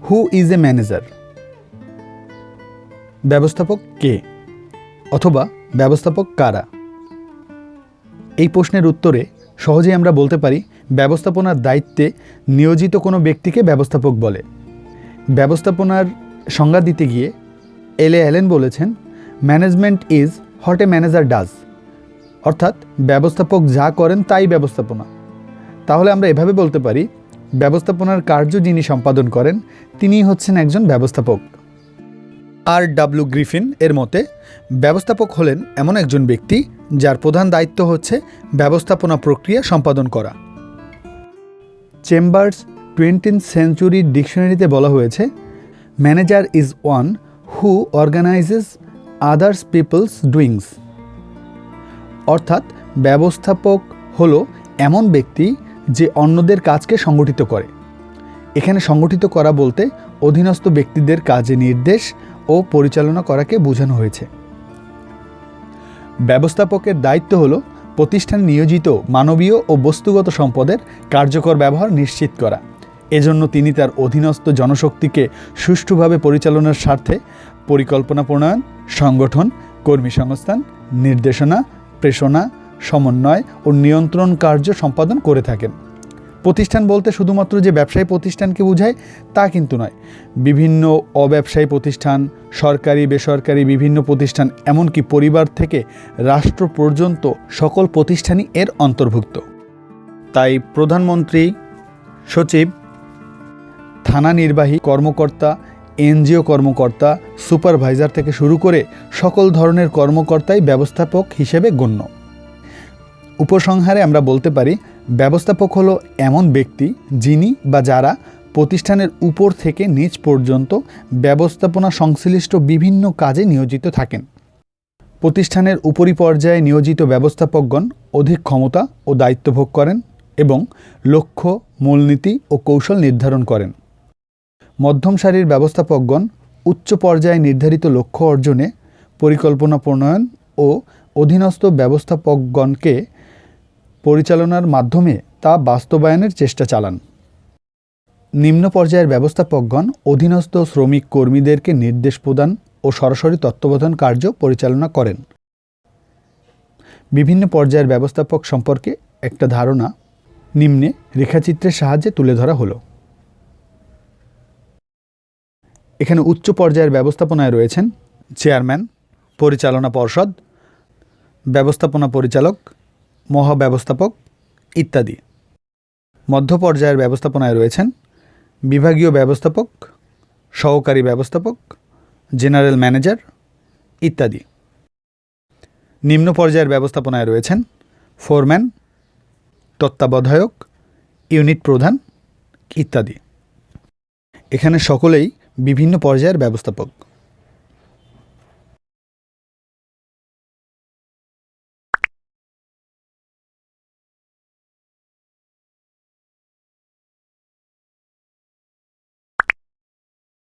Who is a manager ব্যবস্থাপক কে? অথবা ব্যবস্থাপক কারা? এই প্রশ্নের উত্তরে সহজেই আমরা বলতে পারি, ব্যবস্থাপনার দায়িত্বে নিয়োজিত কোনো ব্যক্তিকে ব্যবস্থাপক বলে। ব্যবস্থাপনার সংজ্ঞা দিতে গিয়ে এলে অ্যালেন বলেছেন management is what a manager does অর্থাৎ, ব্যবস্থাপক যা করেন তাই ব্যবস্থাপনা। তাহলে আমরা এভাবে বলতে পারি ব্যবস্থাপনার কার্য যিনি সম্পাদন করেন, তিনি হচ্ছেন একজন ব্যবস্থাপক। আর ডাব্লিউ গ্রিফিন এর মতে, ব্যবস্থাপক হলেন এমন একজন ব্যক্তি যার প্রধান দায়িত্ব হচ্ছে ব্যবস্থাপনা প্রক্রিয়া সম্পাদন করা। চেম্বার্স টোয়েন্টিন সেঞ্চুরি ডিকশনারিতে বলা হয়েছে, manager is one who organises others peoples doings. অর্থাৎ, ব্যবস্থাপক হলো এমন ব্যক্তি যে অন্যদের কাজকে সংগঠিত করে। এখানে সংগঠিত করা বলতে অধীনস্থ ব্যক্তিদের কাজে নির্দেশ ও পরিচালনা করাকে বোঝানো হয়েছে। ব্যবস্থাপকের দায়িত্ব হল প্রতিষ্ঠানে নিয়োজিত মানবীয় ও বস্তুগত সম্পদের কার্যকর ব্যবহার নিশ্চিত করা। এজন্য তিনি তার অধীনস্থ জনশক্তিকে সুষ্ঠুভাবে পরিচালনার স্বার্থে পরিকল্পনা প্রণয়ন, সংগঠন, কর্মী সংস্থান, নির্দেশনা, প্রেষণা সমন্বয় ও নিয়ন্ত্রণ কার্য সম্পাদন করে থাকেন। প্রতিষ্ঠান বলতে শুধুমাত্র যে ব্যবসায়ী প্রতিষ্ঠানকে বোঝায় তা কিন্তু নয়। বিভিন্ন অব্যবসায়ী প্রতিষ্ঠান, সরকারি, বেসরকারি বিভিন্ন প্রতিষ্ঠান, এমনকি পরিবার থেকে রাষ্ট্র পর্যন্ত সকল প্রতিষ্ঠানই এর অন্তর্ভুক্ত। তাই প্রধানমন্ত্রী, সচিব, থানা নির্বাহী কর্মকর্তা, এনজিও কর্মকর্তা, সুপারভাইজার থেকে শুরু করে সকল ধরনের কর্মকর্তাই ব্যবস্থাপক হিসেবে গণ্য। উপসংহারে আমরা বলতে পারি, ব্যবস্থাপক হলো এমন ব্যক্তি যিনি বা যারা প্রতিষ্ঠানের উপর থেকে নিচ পর্যন্ত ব্যবস্থাপনা সংশ্লিষ্ট বিভিন্ন কাজে নিয়োজিত থাকেন। প্রতিষ্ঠানের উপরি পর্যায়ে নিয়োজিত ব্যবস্থাপকগণ অধিক ক্ষমতা ও দায়িত্ব ভোগ করেন এবং লক্ষ্য, মূলনীতি ও কৌশল নির্ধারণ করেন। মধ্যম সারির ব্যবস্থাপকগণ উচ্চ পর্যায়ে নির্ধারিত লক্ষ্য অর্জনে, পরিকল্পনা প্রণয়ন ও অধীনস্থ ব্যবস্থাপকগণকে পরিচালনার মাধ্যমে তা বাস্তবায়নের চেষ্টা চালান। নিম্ন পর্যায়ের ব্যবস্থাপকগণ অধীনস্থ শ্রমিক কর্মীদেরকে নির্দেশ প্রদান ও সরাসরি তত্ত্বাবধান কার্য পরিচালনা করেন। বিভিন্ন পর্যায়ের ব্যবস্থাপক সম্পর্কে একটা ধারণা নিম্নে রেখাচিত্রের সাহায্যে তুলে ধরা হলো। এখানে উচ্চ পর্যায়ের ব্যবস্থাপনায় রয়েছেন চেয়ারম্যান, পরিচালনা পর্ষদ, ব্যবস্থাপনা পরিচালক মহাব্যবস্থাপক ইত্যাদি। মধ্য পর্যায়ের ব্যবস্থাপনায় রয়েছেন বিভাগীয় ব্যবস্থাপক, সহকারী ব্যবস্থাপক, জেনারেল ম্যানেজার ইত্যাদি। নিম্ন পর্যায়ের ব্যবস্থাপনায় রয়েছেন ফোরম্যান, তত্ত্বাবধায়ক, ইউনিট প্রধান ইত্যাদি। এখানে সকলেই বিভিন্ন পর্যায়ের ব্যবস্থাপক।